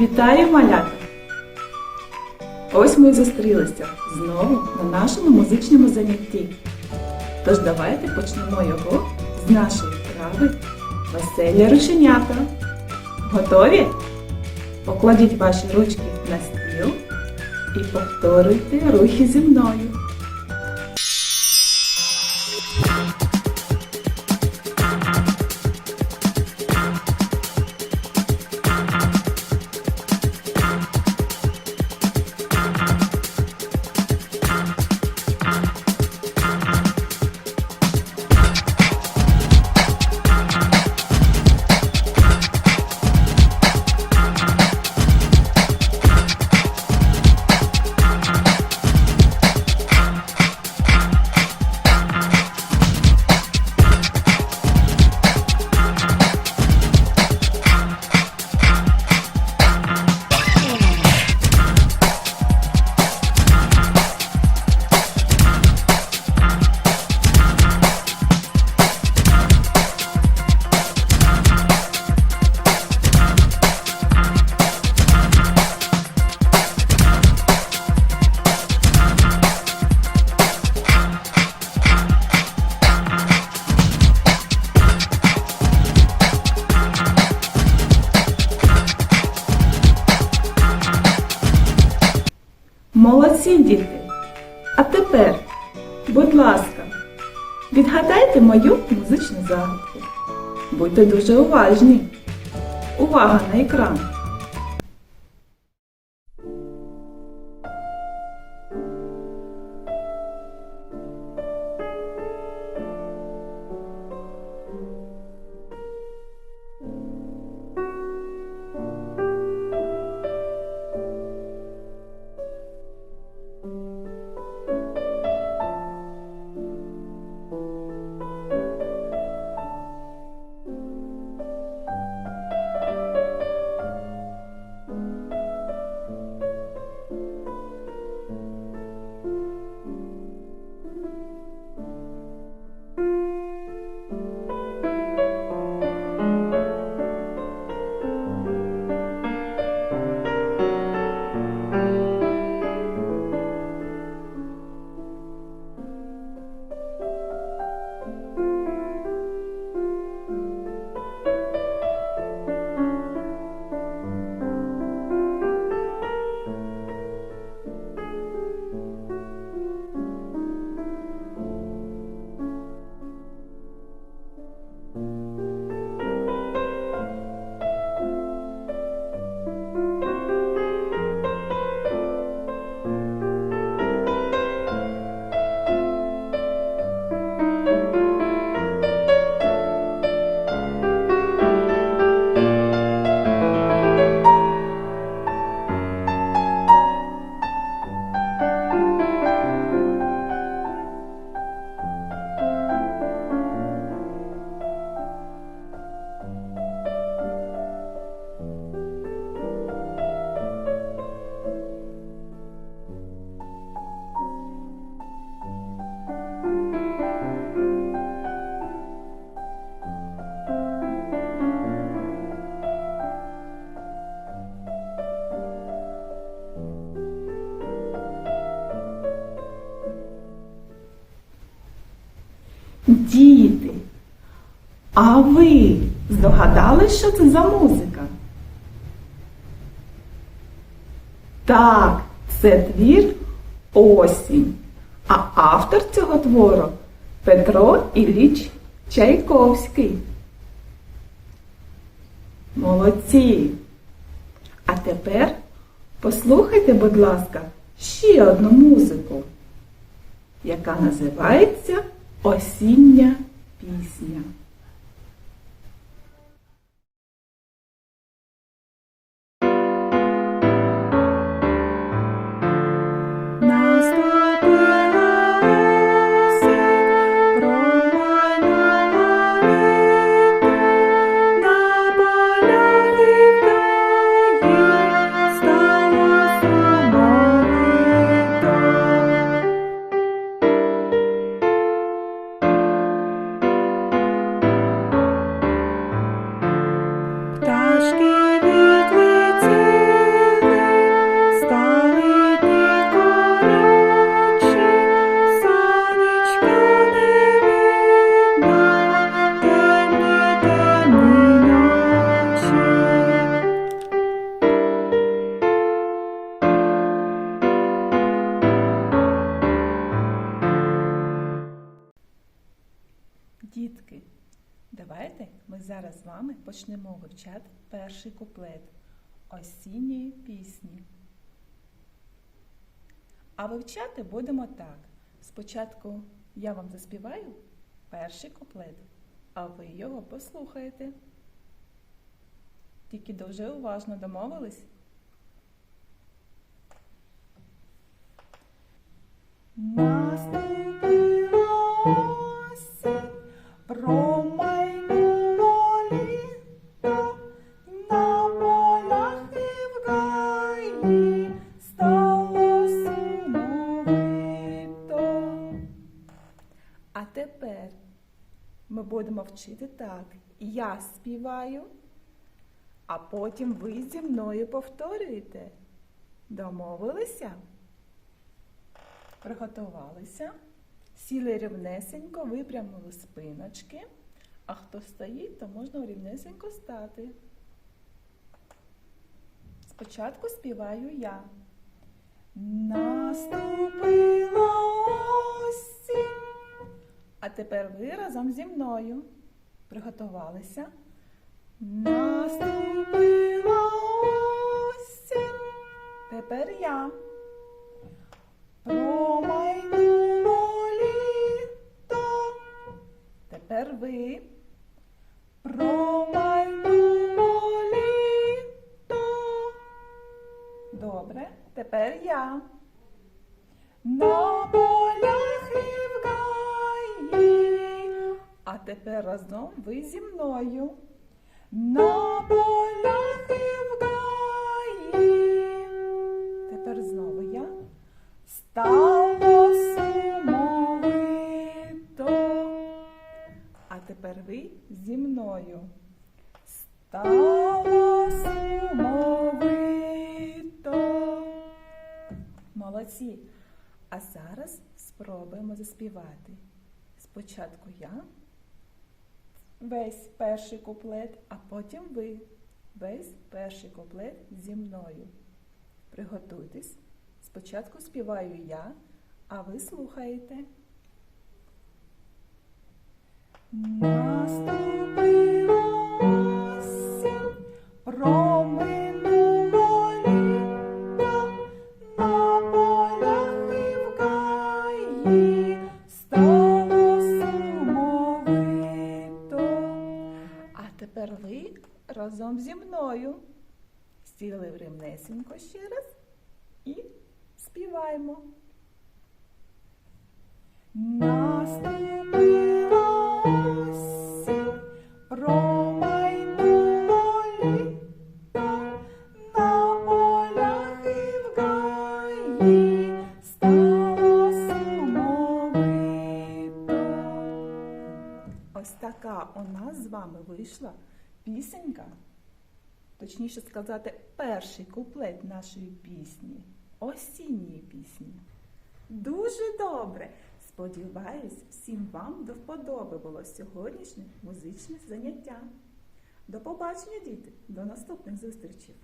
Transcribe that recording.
Вітаю, малята! Ось ми і зустрілися знову на нашому музичному занятті. Тож давайте почнемо його з нашої вправи Веселі рученята. Готові? Покладіть ваші ручки на стіл і повторюйте рухи зі мною. Тепер, будь ласка, відгадайте мою музичну загадку. Будьте дуже уважні. Увага на екран! Діти, а ви здогадались, що це за музика? Так, це твір Осінь. А автор цього твору Петро Ілліч Чайковський. Молодці! А тепер послухайте, будь ласка, ще одну музику, яка називається Осіння пісня. Ми зараз з вами почнемо вивчати перший куплет осінньої пісні. А вивчати будемо так. Спочатку я вам заспіваю перший куплет, а ви його послухаєте. Тільки дуже уважно домовились. Наступила осінь, так. Я співаю, а потім ви зі мною повторюєте. Домовилися? Приготувалися, сіли рівнесенько, випрямили спиночки, а хто стоїть, то можна рівнесенько стати. Спочатку співаю я. Наступила осінь, А тепер ви разом зі мною. Приготувалися. наступила осінь, Тепер я. промайнуло літо. Тепер ви. Промайнуло літо, Добре. Тепер я. Тепер разом ви зі мною. на полях і в гаї, Тепер знову я. стало сумовито, А тепер ви зі мною. стало сумовито. Молодці. А зараз спробуємо заспівати. Спочатку я. Весь перший куплет, а потім ви. Весь перший куплет зі мною. Приготуйтесь. Спочатку співаю я, а ви слухаєте. Наступила Сіли в рівнесенько ще раз і співаємо. Наступила осінь, промайнуло на полях і. Ось така у нас з вами вийшла пісенька, точніше сказати, перший куплет нашої пісні, осінньої пісні. Дуже добре! Сподіваюсь, всім вам до вподоби було сьогоднішнє музичне заняття. До побачення, діти! До наступних зустрічей!